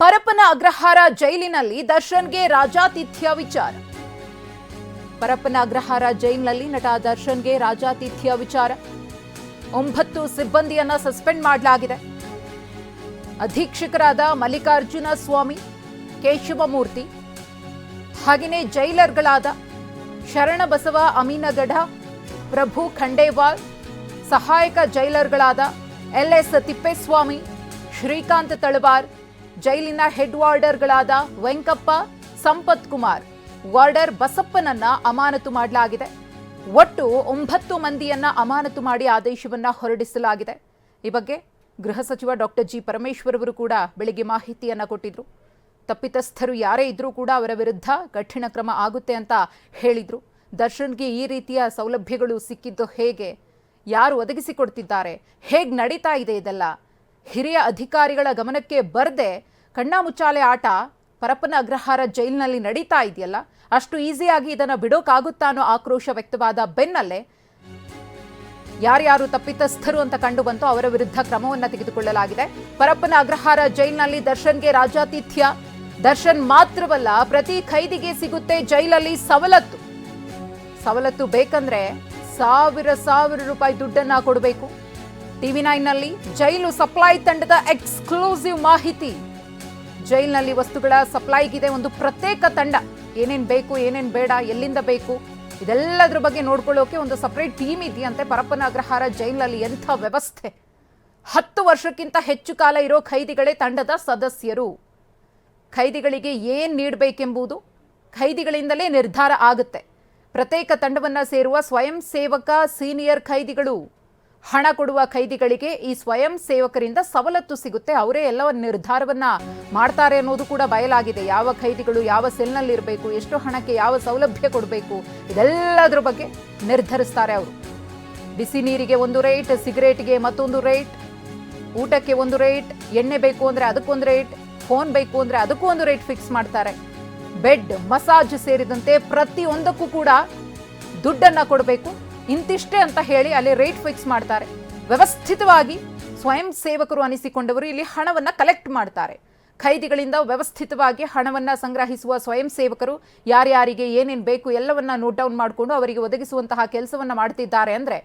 ಪರಪ್ಪನ ಅಗ್ರಹಾರ ಜೈಲಿನಲ್ಲಿ ದರ್ಶನ್ಗೆ ರಾಜಾತಿಥ್ಯ ವಿಚಾರ. ಪರಪ್ಪನ ಅಗ್ರಹಾರ ಜೈಲಿನಲ್ಲಿ ನಟ ದರ್ಶನ್ಗೆ ರಾಜಾತಿಥ್ಯ ವಿಚಾರ. ಒಂಬತ್ತು ಸಿಬ್ಬಂದಿಯನ್ನ ಸಸ್ಪೆಂಡ್ ಮಾಡಲಾಗಿದೆ. ಅಧೀಕ್ಷಕರಾದ ಮಲ್ಲಿಕಾರ್ಜುನ ಸ್ವಾಮಿ, ಕೇಶವಮೂರ್ತಿ ಹಾಗೆಯೇ ಜೈಲರ್ಗಳಾದ ಶರಣಬಸವ ಅಮೀನಗಢ, ಪ್ರಭು ಖಂಡೇವಾಲ್, ಸಹಾಯಕ ಜೈಲರ್ಗಳಾದ ಎಲ್ ಎಸ್ ತಿಪ್ಪೇಸ್ವಾಮಿ, ಶ್ರೀಕಾಂತ್ ತಳವಾರ್ ಜೈಲಿನ ಹೆಡ್ ವಾರ್ಡರ್ಗಳಾದ ವೆಂಕಪ್ಪ, ಸಂಪತ್ ಕುಮಾರ್, ವಾರ್ಡರ್ ಬಸಪ್ಪನನ್ನ ಅಮಾನತು ಮಾಡಲಾಗಿದೆ. ಒಟ್ಟು ಒಂಬತ್ತು ಮಂದಿಯನ್ನ ಅಮಾನತು ಮಾಡಿ ಆದೇಶವನ್ನ ಹೊರಡಿಸಲಾಗಿದೆ. ಈ ಬಗ್ಗೆ ಗೃಹ ಸಚಿವ ಡಾಕ್ಟರ್ ಜಿ ಪರಮೇಶ್ವರ್ ಅವರು ಕೂಡ ಬೆಳಿಗ್ಗೆ ಮಾಹಿತಿಯನ್ನ ಕೊಟ್ಟಿದ್ರು. ತಪ್ಪಿತಸ್ಥರು ಯಾರೇ ಇದ್ರೂ ಕೂಡ ಅವರ ವಿರುದ್ಧ ಕಠಿಣ ಕ್ರಮ ಆಗುತ್ತೆ ಅಂತ ಹೇಳಿದ್ರು. ದರ್ಶನ್ಗೆ ಈ ರೀತಿಯ ಸೌಲಭ್ಯಗಳು ಸಿಕ್ಕಿದ್ದು ಹೇಗೆ? ಯಾರು ಒದಗಿಸಿಕೊಡ್ತಿದ್ದಾರೆ ಹೇಗೆ ನಡೀತಾ ಇದೆ ಇದೆಲ್ಲ? ಹಿರಿಯ ಅಧಿಕಾರಿಗಳ ಗಮನಕ್ಕೆ ಬರದೆ ಕಣ್ಣಾಮುಚ್ಚಾಲೆ ಆಟ ಪರಪ್ಪನ ಅಗ್ರಹಾರ ಜೈಲಿನಲ್ಲಿ ನಡೀತಾ ಇದೆಯಲ್ಲ? ಅಷ್ಟು ಈಸಿಯಾಗಿ ಇದನ್ನು ಬಿಡೋಕ್ಕಾಗುತ್ತಾ ಅನ್ನೋ ಆಕ್ರೋಶ ವ್ಯಕ್ತವಾದ ಬೆನ್ನಲ್ಲೇ? ಯಾರ್ಯಾರು ತಪ್ಪಿತಸ್ಥರು ಅಂತ ಕಂಡು ಬಂತು ಅವರ ವಿರುದ್ಧ ಕ್ರಮವನ್ನು ತೆಗೆದುಕೊಳ್ಳಲಾಗಿದೆ. ಪರಪ್ಪನ ಅಗ್ರಹಾರ ಜೈಲಿನಲ್ಲಿ ದರ್ಶನ್ಗೆ ರಾಜಾತಿಥ್ಯ. ದರ್ಶನ್ ಮಾತ್ರವಲ್ಲ, ಪ್ರತಿ ಖೈದಿಗೆ ಸಿಗುತ್ತೆ ಜೈಲಲ್ಲಿ ಸವಲತ್ತು. ಸವಲತ್ತು ಬೇಕಂದ್ರೆ ಸಾವಿರ ಸಾವಿರ ರೂಪಾಯಿ ದುಡ್ಡನ್ನ ಕೊಡಬೇಕು. ಟಿವಿ ನೈನ್ನಲ್ಲಿ ಜೈಲು ಸಪ್ಲೈ ತಂಡದ ಎಕ್ಸ್ಕ್ಲೂಸಿವ್ ಮಾಹಿತಿ. ಜೈಲಿನಲ್ಲಿ ವಸ್ತುಗಳ ಸಪ್ಲೈಗಿದೆ ಒಂದು ಪ್ರತ್ಯೇಕ ತಂಡ. ಏನೇನು ಬೇಕು, ಏನೇನು ಬೇಡ, ಎಲ್ಲಿಂದ ಬೇಕು, ಇದೆಲ್ಲದ್ರ ಬಗ್ಗೆ ನೋಡ್ಕೊಳ್ಳೋಕೆ ಒಂದು ಸಪ್ರೇಟ್ ಟೀಮ್ ಇದೆಯಂತೆ ಪರಪ್ಪನ ಅಗ್ರಹಾರ ಜೈಲಿನಲ್ಲಿ ಎಂಥ ವ್ಯವಸ್ಥೆ. ಹತ್ತು ವರ್ಷಕ್ಕಿಂತ ಹೆಚ್ಚು ಕಾಲ ಇರೋ ಖೈದಿಗಳೇ ತಂಡದ ಸದಸ್ಯರು. ಖೈದಿಗಳಿಗೆ ಏನು ನೀಡಬೇಕೆಂಬುದು ಖೈದಿಗಳಿಂದಲೇ ನಿರ್ಧಾರ ಆಗುತ್ತೆ. ಪ್ರತ್ಯೇಕ ತಂಡವನ್ನ ಸೇರುವ ಸ್ವಯಂ ಸೇವಕ ಸೀನಿಯರ್ ಖೈದಿಗಳು. ಹಣ ಕೊಡುವ ಖೈದಿಗಳಿಗೆ ಈ ಸ್ವಯಂ ಸೇವಕರಿಂದ ಸವಲತ್ತು ಸಿಗುತ್ತೆ. ಅವರೇ ಎಲ್ಲ ನಿರ್ಧಾರವನ್ನ ಮಾಡ್ತಾರೆ ಅನ್ನೋದು ಕೂಡ ಬಯಲಾಗಿದೆ. ಯಾವ ಖೈದಿಗಳು ಯಾವ ಸೆಲ್ನಲ್ಲಿ ಇರಬೇಕು, ಎಷ್ಟು ಹಣಕ್ಕೆ ಯಾವ ಸೌಲಭ್ಯ ಕೊಡಬೇಕು, ಇದೆಲ್ಲದರ ಬಗ್ಗೆ ನಿರ್ಧರಿಸ್ತಾರೆ ಅವರು. ಬಿಸಿ ನೀರಿಗೆ ಒಂದು ರೇಟ್, ಸಿಗರೇಟ್ಗೆ ಮತ್ತೊಂದು ರೇಟ್, ಊಟಕ್ಕೆ ಒಂದು ರೇಟ್, ಎಣ್ಣೆ ಬೇಕು ಅಂದ್ರೆ ಅದಕ್ಕೊಂದು ರೇಟ್, ಫೋನ್ ಬೇಕು ಅಂದ್ರೆ ಅದಕ್ಕೂ ಒಂದು ರೇಟ್ ಫಿಕ್ಸ್ ಮಾಡ್ತಾರೆ. ಬೆಡ್, ಮಸಾಜ್ ಸೇರಿದಂತೆ ಪ್ರತಿಯೊಂದಕ್ಕೂ ಕೂಡ ದುಡ್ಡನ್ನು ಕೊಡಬೇಕು. ಇಂತಿಷ್ಟೇ ಅಂತ ಹೇಳಿ ಅಲ್ಲಿ ರೇಟ್ ಫಿಕ್ಸ್ ಮಾಡ್ತಾರೆ. ವ್ಯವಸ್ಥಿತವಾಗಿ ಸ್ವಯಂ ಸೇವಕರು ಅನಿಸಿಕೊಂಡವರು ಇಲ್ಲಿ ಹಣವನ್ನು ಕಲೆಕ್ಟ್ ಮಾಡ್ತಾರೆ. ಖೈದಿಗಳಿಂದ ವ್ಯವಸ್ಥಿತವಾಗಿ ಹಣವನ್ನು ಸಂಗ್ರಹಿಸುವ ಸ್ವಯಂ ಸೇವಕರು ಯಾರ್ಯಾರಿಗೆ ಏನೇನು ಬೇಕು ಎಲ್ಲವನ್ನ ನೋಟ್ ಡೌನ್ ಮಾಡಿಕೊಂಡು ಅವರಿಗೆ ಒದಗಿಸುವಂತಹ ಕೆಲಸವನ್ನು ಮಾಡ್ತಿದ್ದಾರೆ ಅಂದರೆ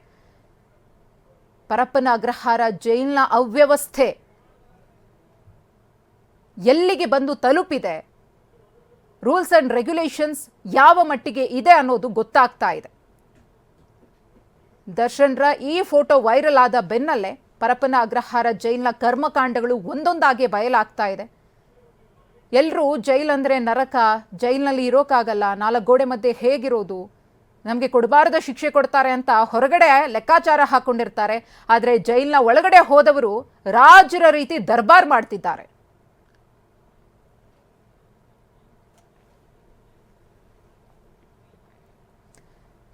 ಪರಪ್ಪನ ಅಗ್ರಹಾರ ಜೈಲ್ನ ಅವ್ಯವಸ್ಥೆ ಎಲ್ಲಿಗೆ ಬಂದು ತಲುಪಿದೆ? ರೂಲ್ಸ್ ಆ್ಯಂಡ್ ರೆಗ್ಯುಲೇಷನ್ಸ್ ಯಾವ ಮಟ್ಟಿಗೆ ಇದೆ ಅನ್ನೋದು ಗೊತ್ತಾಗ್ತಾ ಇದೆ. ದರ್ಶನ್ರ ಈ ಫೋಟೋ ವೈರಲ್ ಆದ ಬೆನ್ನಲ್ಲೇ ಪರಪ್ಪನ ಅಗ್ರಹಾರ ಜೈಲಿನ ಕರ್ಮಕಾಂಡಗಳು ಒಂದೊಂದಾಗಿ ಬಯಲಾಗ್ತಾ ಇದೆ. ಎಲ್ಲರೂ ಜೈಲ್ ಅಂದ್ರೆ ನರಕ, ಜೈಲಿನಲ್ಲಿ ಇರೋಕ್ಕಾಗಲ್ಲ ನಾಲ್ಕು ಗೋಡೆ ಮಧ್ಯೆ ಹೇಗಿರೋದು, ನಮಗೆ ಕೊಡಬಾರದ ಶಿಕ್ಷೆ ಕೊಡ್ತಾರೆ ಅಂತ ಹೊರಗಡೆ ಲೆಕ್ಕಾಚಾರ ಹಾಕೊಂಡಿರ್ತಾರೆ. ಆದರೆ ಜೈಲ್ನ ಒಳಗಡೆ ಹೋದವರು ರಾಜರ ರೀತಿ ದರ್ಬಾರ್ ಮಾಡ್ತಿದ್ದಾರೆ.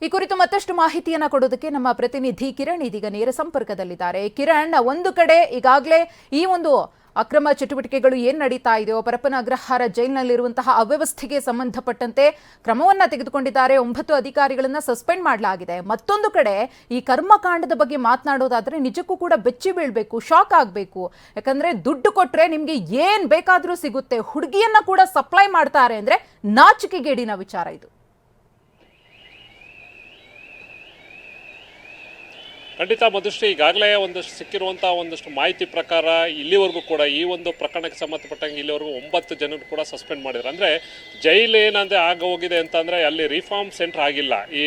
ಈ ಕುರಿತು ಮತ್ತಷ್ಟು ಮಾಹಿತಿಯನ್ನ ಕೊಡೋದಕ್ಕೆ ನಮ್ಮ ಪ್ರತಿನಿಧಿ ಕಿರಣ್ ಇದೀಗ ನೇರ ಸಂಪರ್ಕದಲ್ಲಿದ್ದಾರೆ. ಕಿರಣ್, ಒಂದು ಕಡೆ ಈಗಾಗಲೇ ಈ ಒಂದು ಅಕ್ರಮ ಚಟುವಟಿಕೆಗಳು ಏನು ನಡೀತಾ ಇದೆಯೋ, ಪರಪ್ಪನ ಅಗ್ರಹಾರ ಜೈಲಿನಲ್ಲಿರುವಂತಹ ಅವ್ಯವಸ್ಥೆಗೆ ಸಂಬಂಧಪಟ್ಟಂತೆ ಕ್ರಮವನ್ನ ತೆಗೆದುಕೊಂಡಿದ್ದಾರೆ. ಒಂಬತ್ತು ಅಧಿಕಾರಿಗಳನ್ನು ಸಸ್ಪೆಂಡ್ ಮಾಡಲಾಗಿದೆ. ಮತ್ತೊಂದು ಕಡೆ ಈ ಕರ್ಮಕಾಂಡದ ಬಗ್ಗೆ ಮಾತನಾಡೋದಾದರೆ ನಿಜಕ್ಕೂ ಕೂಡ ಬೆಚ್ಚಿ ಬೀಳ್ಬೇಕು, ಶಾಕ್ ಆಗಬೇಕು. ಯಾಕಂದ್ರೆ ದುಡ್ಡು ಕೊಟ್ರೆ ನಿಮಗೆ ಏನು ಬೇಕಾದರೂ ಸಿಗುತ್ತೆ. ಹುಡುಗಿಯನ್ನ ಕೂಡ ಸಪ್ಲೈ ಮಾಡ್ತಾರೆ ಅಂದ್ರೆ ನಾಚಿಕೆಗೇಡಿನ ವಿಚಾರ ಇದು. ಖಂಡಿತ ಮಧುಶ್ರೀ, ಈಗಾಗಲೇ ಒಂದಷ್ಟು ಸಿಕ್ಕಿರುವಂಥ ಒಂದಷ್ಟು ಮಾಹಿತಿ ಪ್ರಕಾರ ಇಲ್ಲಿವರೆಗೂ ಕೂಡ ಈ ಒಂದು ಪ್ರಕರಣಕ್ಕೆ ಸಂಬಂಧಪಟ್ಟಂಗೆ ಇಲ್ಲಿವರೆಗೂ ಒಂಬತ್ತು ಜನರು ಕೂಡ ಸಸ್ಪೆಂಡ್ ಮಾಡಿದ್ರು ಅಂದರೆ ಜೈಲು ಏನಂದ್ರೆ ಆಗ ಹೋಗಿದೆ ಅಂತಂದರೆ ಅಲ್ಲಿ ರಿಫಾರ್ಮ್ ಸೆಂಟರ್ ಆಗಿಲ್ಲ. ಈ,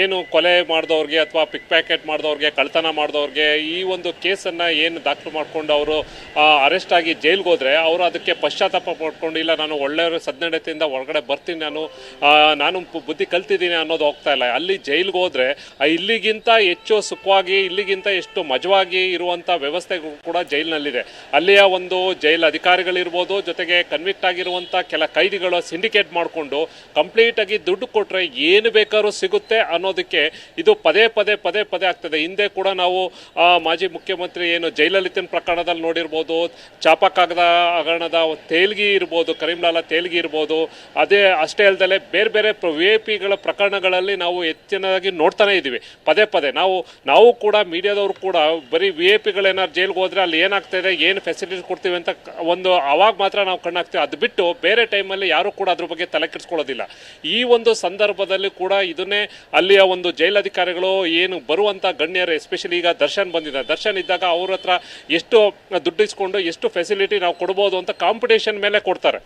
ಏನು ಕೊಲೆ ಮಾಡಿದವ್ರಿಗೆ ಅಥವಾ ಪಿಕ್ ಪ್ಯಾಕೆಟ್ ಮಾಡಿದವ್ರಿಗೆ ಕಳ್ತನ ಮಾಡಿದವ್ರಿಗೆ ಈ ಒಂದು ಕೇಸನ್ನು ಏನು ದಾಖಲು ಮಾಡಿಕೊಂಡು ಅವರು ಅರೆಸ್ಟ್ ಆಗಿ ಜೈಲ್ಗೆ ಹೋದರೆ ಅವರು ಅದಕ್ಕೆ ಪಶ್ಚಾತ್ತಾಪ ಮಾಡ್ಕೊಂಡು ಇಲ್ಲ ನಾನು ಒಳ್ಳೆಯ ಸದ್ನಡತೆಯಿಂದ ಹೊರಗಡೆ ಬರ್ತೀನಿ ನಾನು ನಾನು ಬುದ್ಧಿ ಕಲ್ತಿದ್ದೀನಿ ಅನ್ನೋದು ಹೋಗ್ತಾ ಇಲ್ಲ. ಅಲ್ಲಿ ಜೈಲ್ಗೆ ಹೋದರೆ ಇಲ್ಲಿಗಿಂತ ಹೆಚ್ಚು ಸುಖವಾಗಿ ಇಲ್ಲಿಗಿಂತ ಎಷ್ಟು ಮಜವಾಗಿ ಇರುವಂಥ ವ್ಯವಸ್ಥೆ ಕೂಡ ಜೈಲಿನಲ್ಲಿದೆ. ಅಲ್ಲಿಯ ಒಂದು ಜೈಲ್ ಅಧಿಕಾರಿಗಳಿರ್ಬೋದು, ಜೊತೆಗೆ ಕನ್ವಿಕ್ಟ್ ಆಗಿರುವಂಥ ಕೆಲ ಕೈದಿಗಳು ಸಿಂಡಿಕೇಟ್ ಮಾಡಿಕೊಂಡು ಕಂಪ್ಲೀಟಾಗಿ ದುಡ್ಡು ಕೊಟ್ಟರೆ ಏನು ಬೇಕಾದ್ರೂ ಸಿಗುತ್ತೆ ಅನ್ನೋದಕ್ಕೆ ಇದು ಪದೇ ಪದೇ ಪದೇ ಪದೇ ಆಗ್ತದೆ. ಹಿಂದೆ ಕೂಡ ನಾವು ಮಾಜಿ ಮುಖ್ಯಮಂತ್ರಿ ಏನು ಜೈಲಲಿತನ ಪ್ರಕರಣದಲ್ಲಿ ನೋಡಿರ್ಬೋದು ಚಾಪ ಕಾಗದ ಹಗರಣದ ತೇಲ್ಗಿ ಇರ್ಬೋದು, ಕರೀಂಲಾಲ ತೇಲ್ಗಿ ಇರ್ಬೋದು, ಅದೇ ಅಷ್ಟೇ ಅಲ್ಲದೆ ಬೇರೆ ಬೇರೆ ವಿ ಪ್ರಕರಣಗಳಲ್ಲಿ ನಾವು ಹೆಚ್ಚಿನದಾಗಿ ನೋಡ್ತಾನೆ ಇದ್ದೀವಿ. ಪದೇ ಪದೇ ನಾವು ನಾವು ನಾವು ಕೂಡ ಮೀಡಿಯಾದವರು ಕೂಡ ಬರೀ ವಿ ಐ ಪಿಗಳೇನಾದ್ರು ಜೈಲ್ಗೆ ಹೋದ್ರೆ ಅಲ್ಲಿ ಏನಾಗ್ತಾ ಇದೆ, ಏನು ಫೆಸಿಲಿಟೀಸ್ ಕೊಡ್ತೀವಿ ಅಂತ ಒಂದು ಅವಾಗ ಮಾತ್ರ ನಾವು ಕಣ್ಣಾಗ್ತೀವಿ ಅದು ಬಿಟ್ಟು ಬೇರೆ ಟೈಮಲ್ಲಿ ಯಾರು ಕೂಡ ಅದ್ರ ಬಗ್ಗೆ ತಲೆ ಕೆಡಿಸ್ಕೊಳ್ಳೋದಿಲ್ಲ. ಈ ಒಂದು ಸಂದರ್ಭದಲ್ಲಿ ಕೂಡ ಇದನ್ನೇ ಅಲ್ಲಿಯ ಒಂದು ಜೈಲಧಿಕಾರಿಗಳು ಏನು ಬರುವಂಥ ಗಣ್ಯರು ಎಸ್ಪೆಷಲಿ ಈಗ ದರ್ಶನ್ ಬಂದಿದ್ದಾರೆ. ದರ್ಶನ್ ಇದ್ದಾಗ ಅವ್ರ ಹತ್ರ ಎಷ್ಟು ದುಡ್ಡು ಇಸ್ಕೊಂಡು ಎಷ್ಟು ಫೆಸಿಲಿಟಿ ನಾವು ಕೊಡ್ಬೋದು ಅಂತ ಕಾಂಪಿಟೇಷನ್ ಮೇಲೆ ಕೊಡ್ತಾರೆ.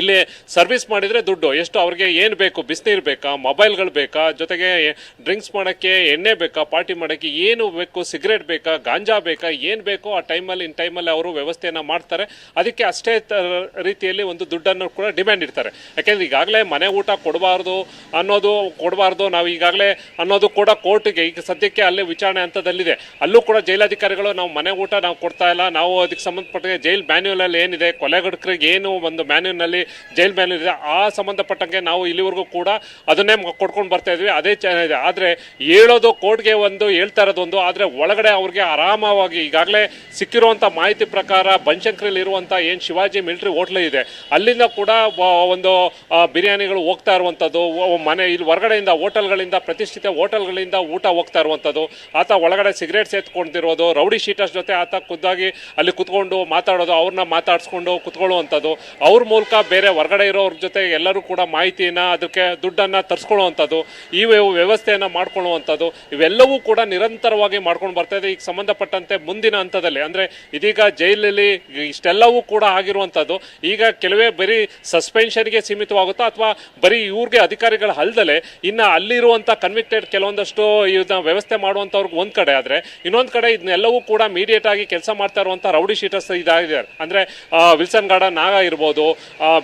ಇಲ್ಲಿ ಸರ್ವಿಸ್ ಮಾಡಿದರೆ ದುಡ್ಡು. ಎಷ್ಟು ಅವ್ರಿಗೆ ಏನು ಬೇಕು? ಬಿಸಿನೀರು ಬೇಕಾ? ಮೊಬೈಲ್ಗಳು ಬೇಕಾ? ಜೊತೆಗೆ ಡ್ರಿಂಕ್ಸ್ ಮಾಡೋಕ್ಕೆ ಎಣ್ಣೆ ಬೇಕಾ? ಪಾರ್ಟಿ ಮಾಡೋಕ್ಕೆ ಏನು ಬೇಕು? ಸಿಗರೇಟ್ ಬೇಕಾ? ಗಾಂಜಾ ಬೇಕಾ? ಏನು ಬೇಕೋ? ಆ ಟೈಮಲ್ಲಿ, ಇನ್ ಟೈಮಲ್ಲಿ ಅವರು ವ್ಯವಸ್ಥೆಯನ್ನು ಮಾಡ್ತಾರೆ. ಅದಕ್ಕೆ ಅಷ್ಟೇ ರೀತಿಯಲ್ಲಿ ಒಂದು ದುಡ್ಡನ್ನು ಕೂಡ ಡಿಮ್ಯಾಂಡ್ ಇಡ್ತಾರೆ. ಯಾಕೆಂದ್ರೆ ಈಗಾಗಲೇ ಮನೆ ಊಟ ಕೊಡಬಾರ್ದು ಅನ್ನೋದು ಕೊಡಬಾರ್ದು. ನಾವು ಈಗಾಗಲೇ ಅನ್ನೋದು ಕೂಡ ಕೋರ್ಟಿಗೆ ಈಗ ಸದ್ಯಕ್ಕೆ ಅಲ್ಲೇ ವಿಚಾರಣೆ ಹಂತದಲ್ಲಿದೆ. ಅಲ್ಲೂ ಕೂಡ ಜೈಲಾಧಿಕಾರಿಗಳು ನಾವು ಮನೆ ಊಟ ನಾವು ಕೊಡ್ತಾ ಇಲ್ಲ. ನಾವು ಅದಕ್ಕೆ ಸಂಬಂಧಪಟ್ಟ ಜೈಲ್ ಮ್ಯಾನ್ಯೂಲಲ್ಲಿ ಏನಿದೆ? ಕೊಲೆಗಡಕರಿಗೆ ಏನು ಒಂದು ಮ್ಯಾನ್ಯುವಲ್ನಲ್ಲಿ ಜೈಲ್ ಮ್ಯಾನ್ಯುವಲ್ ಇದೆ ಆ ಸಂಬಂಧಪಟ್ಟಂಗೆ ನಾವು ಇಲ್ಲಿವರೆಗೂ ಕೂಡ ಅದನ್ನೇ ಕೊಡ್ಕೊಂಡು ಬರ್ತಾ ಇದ್ವಿ. ಅದೇ ಚೆನ್ನಾಗಿದೆ ಆದರೆ ಹೇಳೋದು ಕೋರ್ಟ್ಗೆ ಒಂದು ಹೇಳ್ತಾ ಒಂದು. ಆದರೆ ಒಳಗಡೆ ಅವ್ರಿಗೆ ಆರಾಮವಾಗಿ ಈಗಾಗಲೇ ಸಿಕ್ಕಿರುವಂಥ ಮಾಹಿತಿ ಪ್ರಕಾರ ಬನಶಂಕರಿಲಿ ಇರುವಂಥ ಏನು ಶಿವಾಜಿ ಮಿಲಿಟರಿ ಹೋಟ್ಲ್ ಇದೆ. ಅಲ್ಲಿಂದ ಕೂಡ ಒಂದು ಬಿರಿಯಾನಿಗಳು ಹೋಗ್ತಾ ಇರುವಂಥದ್ದು ಮನೆ ಇಲ್ಲಿ ಹೊರಗಡೆಯಿಂದ ಹೋಟೆಲ್ಗಳಿಂದ ಪ್ರತಿಷ್ಠಿತ ಹೋಟೆಲ್ಗಳಿಂದ ಊಟ ಹೋಗ್ತಾ ಇರುವಂಥದ್ದು ಆತ ಒಳಗಡೆ ಸಿಗರೇಟ್ ಸೇತ್ಕೊಂಡಿರೋದು. ರೌಡಿ ಶೀಟರ್ಸ್ ಜೊತೆ ಆತ ಖುದ್ದಾಗಿ ಅಲ್ಲಿ ಕುತ್ಕೊಂಡು ಮಾತಾಡೋದು. ಅವ್ರನ್ನ ಮಾತಾಡಿಸ್ಕೊಂಡು ಕುತ್ಕೊಳ್ಳುವಂಥದ್ದು ಅವ್ರ ಮೂಲಕ ಬೇರೆ ಹೊರಗಡೆ ಇರೋರ ಜೊತೆ ಎಲ್ಲರೂ ಕೂಡ ಮಾಹಿತಿಯನ್ನು, ಅದಕ್ಕೆ ದುಡ್ಡನ್ನು ತರಿಸ್ಕೊಳ್ಳುವಂಥದ್ದು, ಈ ವ್ಯವಸ್ಥೆಯನ್ನು ಮಾಡ್ಕೊಳ್ಳುವಂಥದ್ದು, ಇವೆಲ್ಲವೂ ಕೂಡ ನಿರಂತರವಾಗಿ ಮಾಡ್ಕೊಂಡು ಬರ್ತಾ ಇದೆ. ಈಗ ಸಂಬಂಧಪಟ್ಟಂತೆ ಮುಂದಿನ ಹಂತದಲ್ಲಿ, ಅಂದರೆ ಇದೀಗ ಜೈಲಲ್ಲಿ ಇಷ್ಟೆಲ್ಲವೂ ಕೂಡ ಆಗಿರುವಂಥದ್ದು, ಈಗ ಕೆಲವೇ ಬರೀ ಸಸ್ಪೆನ್ಷನ್ಗೆ ಸೀಮಿತವಾಗುತ್ತಾ, ಅಥವಾ ಬರೀ ಇವ್ರಿಗೆ ಅಧಿಕಾರಿಗಳ ಅಲ್ದಲೆ ಇನ್ನು ಅಲ್ಲಿರುವಂಥ ಕನ್ವಿಕ್ಟೆಡ್ ಕೆಲವೊಂದಷ್ಟು ಇದನ್ನ ವ್ಯವಸ್ಥೆ ಮಾಡುವಂಥವ್ರಿಗೆ ಒಂದು ಕಡೆ ಆದರೆ, ಇನ್ನೊಂದು ಕಡೆ ಇದನ್ನೆಲ್ಲವೂ ಕೂಡ ಮೀಡಿಯೇಟ್ ಆಗಿ ಕೆಲಸ ಮಾಡ್ತಾ ಇರುವಂಥ ರೌಡಿ ಶೀಟರ್ಸ್ ಇದಾಗಿದ್ದಾರೆ. ಅಂದರೆ ವಿಲ್ಸನ್ ಗಾರ್ಡನ್ ಆಗ ಇರ್ಬೋದು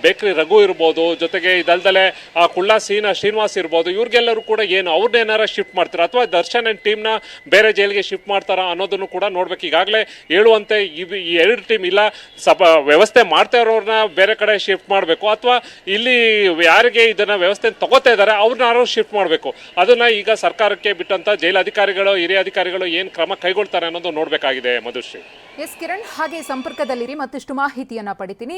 ಬೇಕ್ರಿ ರಘು ಇರ್ಬೋದು ಜೊತೆಗೆ ಇದಲ್ದಲೆ ಆ, ಕುಳ್ಳ ಸೀನ ಶ್ರೀನಿವಾಸ್ ಇರ್ಬೋದು ಇವ್ರಿಗೆಲ್ಲರೂ ಕೂಡ ಏನು ಅವ್ರನ್ನೇನಾರ ಶಿಫ್ಟ್ ಮಾಡ್ತಾರೆ? ಅಥವಾ ದರ್ಶನ್ ಆ್ಯಂಡ್ ಟೀಮ್ನ ಬೇರೆ ಜೈಲಿಗೆ ಶಿಫ್ಟ್ ಮಾಡ್ತಾರಾ ಅನ್ನೋದನ್ನು ಕೂಡ ನೋಡ್ಬೇಕು. ಈಗಾಗಲೇ ಹೇಳುವಂತೆ ಈ ಎರಡು ಟೀಮ್ ಇಲ್ಲ ಸಪ ವ್ಯವಸ್ಥೆ ಮಾಡ್ತಾ ಇರೋರನ್ನ ಬೇರೆ ಕಡೆ ಶಿಫ್ಟ್ ಮಾಡಬೇಕು. ಅಥವಾ ಇಲ್ಲಿ ಯಾರಿಗೆ ಇದನ್ನು ವ್ಯವಸ್ಥೆ ತಗೋತಾ ಇದ್ದಾರೆ ಅವ್ರನ್ನಾರು ಶಿಫ್ಟ್ ಮಾಡಬೇಕು. ಅದನ್ನು ಈಗ ಸರ್ಕಾರಕ್ಕೆ ಬಿಟ್ಟಂಥ ಜೈಲು ಅಧಿಕಾರಿಗಳು ಹಿರಿಯ ಅಧಿಕಾರಿಗಳು ಏನು ಕ್ರಮ ಕೈಗೊಳ್ತಾರೆ ಅನ್ನೋದು ನೋಡಬೇಕಾಗಿದೆ ಮಧುಶ್ರೀ. ಎಸ್ ಕಿರಣ್ ಹಾಗೆ ಸಂಪರ್ಕದಲ್ಲಿರಿ ಮತ್ತಷ್ಟು ಮಾಹಿತಿಯನ್ನು ಪಡಿತೀನಿ.